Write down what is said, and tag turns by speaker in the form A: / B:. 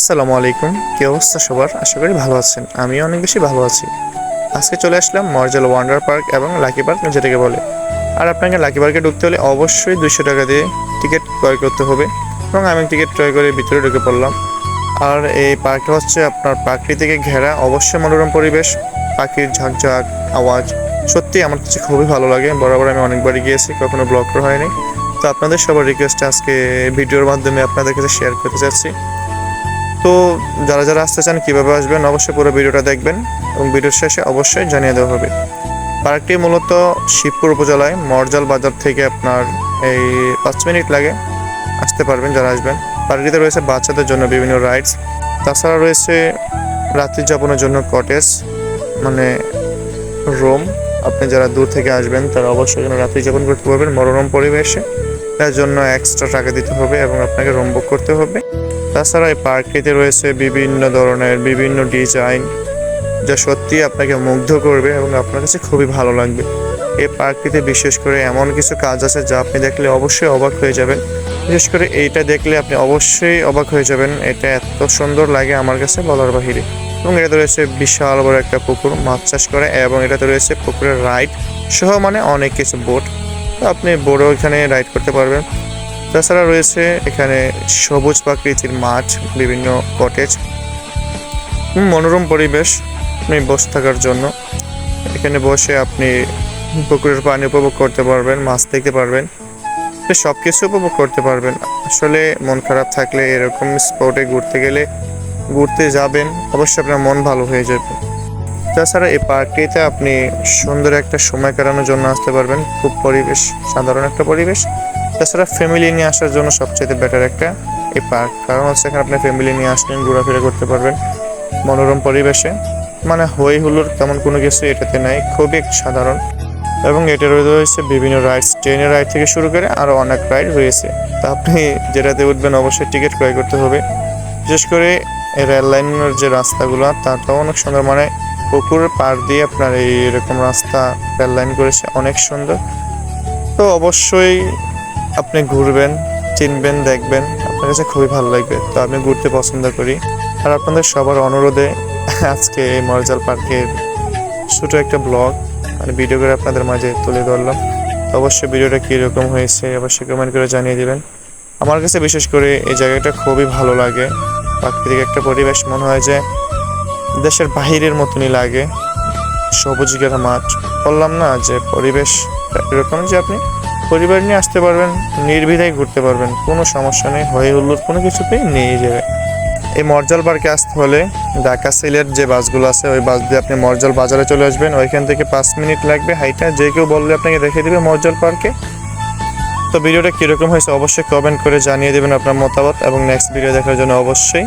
A: আসসালামু আলাইকুম। কি অবস্থা সবার? আশা করি ভালো আছেন। আমিও অনেক বেশি ভালো আছি। আজকে চলে আসলাম মর্জাল ওয়ান্ডার পার্ক এবং লাকি পার্ক যেটাকে বলে। আর আপনাকে লাকি পার্কে ঢুকতে হলে অবশ্যই দুইশো টাকা দিয়ে টিকিট ক্রয় করতে হবে এবং আমি টিকিট ক্রয় করে ভিতরে ঢুকে পড়লাম। আর এই পার্কটা হচ্ছে আপনার প্রাকৃতিকে ঘেরা অবশ্যই মনোরম পরিবেশ, পাখির ঝাঁকঝাঁক, আওয়াজ। সত্যি আমার কাছে খুবই ভালো লাগে। বরাবর আমি অনেকবারই গিয়েছি, কখনো ব্লগ হয়নি। তো আপনাদের সবার রিকোয়েস্ট আজকে ভিডিওর মাধ্যমে আপনাদের কাছে শেয়ার করতে চাচ্ছি। তো যারা যারা আসতে চান কীভাবে আসবেন, অবশ্যই পুরো ভিডিওটা দেখবেন এবং ভিডিওর শেষে অবশ্যই জানিয়ে দেওয়া হবে। পার্কটি মূলত শিবপুর উপজেলায় মরজাল বাজার থেকে আপনার এই পাঁচ মিনিট লাগে আসতে পারবেন যারা আসবেন। পার্কটিতে রয়েছে বাচ্চাদের জন্য বিভিন্ন রাইডস তাছাড়া রয়েছে রাত্রি যাপনের জন্য কটেজ মানে রুম আপনি যারা দূর থেকে আসবেন, তারা অবশ্যই যেন রাত্রি যাপন করতে পারবেন মনোরম পরিবেশে। তার জন্য এক্সট্রা টাকা দিতে হবে এবং আপনাকে রুম বুক করতে হবে। তাছাড়া এই পার্কটিতে রয়েছে বিভিন্ন ধরনের, বিভিন্ন ডিজাইন যা সত্যি আপনাকে মুগ্ধ করবে এবং আপনার কাছে খুবই ভালো লাগবে। এই পার্কটিতে বিশেষ করে এমন কিছু কাজ আছে যা আপনি দেখলে অবশ্যই অবাক হয়ে যাবেন। বিশেষ করে এইটা দেখলে আপনি অবশ্যই অবাক হয়ে যাবেন, এটা এত সুন্দর লাগে আমার কাছে বলার বাহিরে। এবং এটাতে রয়েছে বিশাল বড় একটা পুকুর, মাছ চাষ করে এবং এটাতে রয়েছে পুকুরের রাইড সহ মানে অনেক কিছু বোট। আপনি বোটও এখানে রাইড করতে পারবেন। তাছাড়া রয়েছে এখানে সবুজ প্রাকৃতির মাঠ, বিভিন্ন কটেজ মনোরম পরিবেশ, আপনি বসে থাকার জন্য। এখানে বসে আপনি পুকুরের পানি উপভোগ করতে পারবেন, মাছ দেখতে পারবেন সব কিছু উপভোগ করতে পারবেন। আসলে মন খারাপ থাকলে এরকম স্পটে ঘুরতে গেলে ঘুরতে যাবেন, অবশ্যই আপনার মন ভালো হয়ে যাবে। তাছাড়া এই পার্কটিতে আপনি সুন্দর একটা সময় কাটানোর জন্য আসতে পারবেন। খুব পরিবেশ, সাধারণ একটা পরিবেশ। তাছাড়া ফ্যামিলি নিয়ে আসার জন্য সবচেয়ে বেটার একটা এই পার্ক। কারণ হচ্ছে এখানে আপনি ফ্যামিলি নিয়ে আসলেন ঘোরাফেরা করতে পারবেন মনোরম পরিবেশে। মানে হই হুল্লোর তেমন কোনো কিছু এটাতে নাই, খুবই সাধারণ। এবং এটা রয়েছে বিভিন্ন রাইডস ট্রেনের রাইড থেকে শুরু করে আরও অনেক রাইড রয়েছে। তা আপনি যেটাতে উঠবেন অবশ্যই টিকিট ক্রয় করতে হবে। বিশেষ করে রেল লাইনের যে রাস্তাগুলো তাটাও অনেক সুন্দর। মানে পুকুর পার দিয়ে আপনার এই এরকম রাস্তা রেল লাইন করেছে, অনেক সুন্দর। তো অবশ্যই আপনি ঘুরবেন, চিনবেন, দেখবেন। আপনার কাছে খুবই ভালো লাগবে। তো আমি ঘুরতে পছন্দ করি। আর আপনাদের সবার অনুরোধে আজকে এই মরজাল পার্কের ছোটো একটা ব্লগ মানে ভিডিও করে আপনাদের মাঝে তুলে ধরলাম। অবশ্যই ভিডিওটা কীরকম হয়েছে অবশ্যই কমেন্ট করে জানিয়ে দেবেন। আমার কাছে বিশেষ করে এই জায়গাটা খুবই ভালো লাগে। প্রাকৃতিক একটা পরিবেশ। মনে হয় যে দেশের বাহিরের মতনই লাগে। সবুজ ঘেরা মাঠ। বললাম না যে পরিবেশ এরকম যে আপনি পরিবার নিয়ে আসতে পারবেন, নির্বিধায় ঘুরতে পারবেন, কোনো সমস্যা নেই, হয়ে হুল্লোর কোনো কিছুতেই নেই যাবে এই মরজাল পার্কে আসতে হলে ঢাকা সিলেট যে বাসগুলো আছে, ওই বাস দিয়ে আপনি মরজাল বাজারে চলে আসবেন। ওইখান থেকে পাঁচ মিনিট লাগবে হাইটা। যে কেউ বললে আপনাকে দেখে দেবে মরজাল পার্কে। তো ভিডিওটা কীরকম হয়েছে অবশ্যই কমেন্ট করে জানিয়ে দেবেন আপনার মতামত এবং নেক্সট ভিডিও দেখার জন্য অবশ্যই।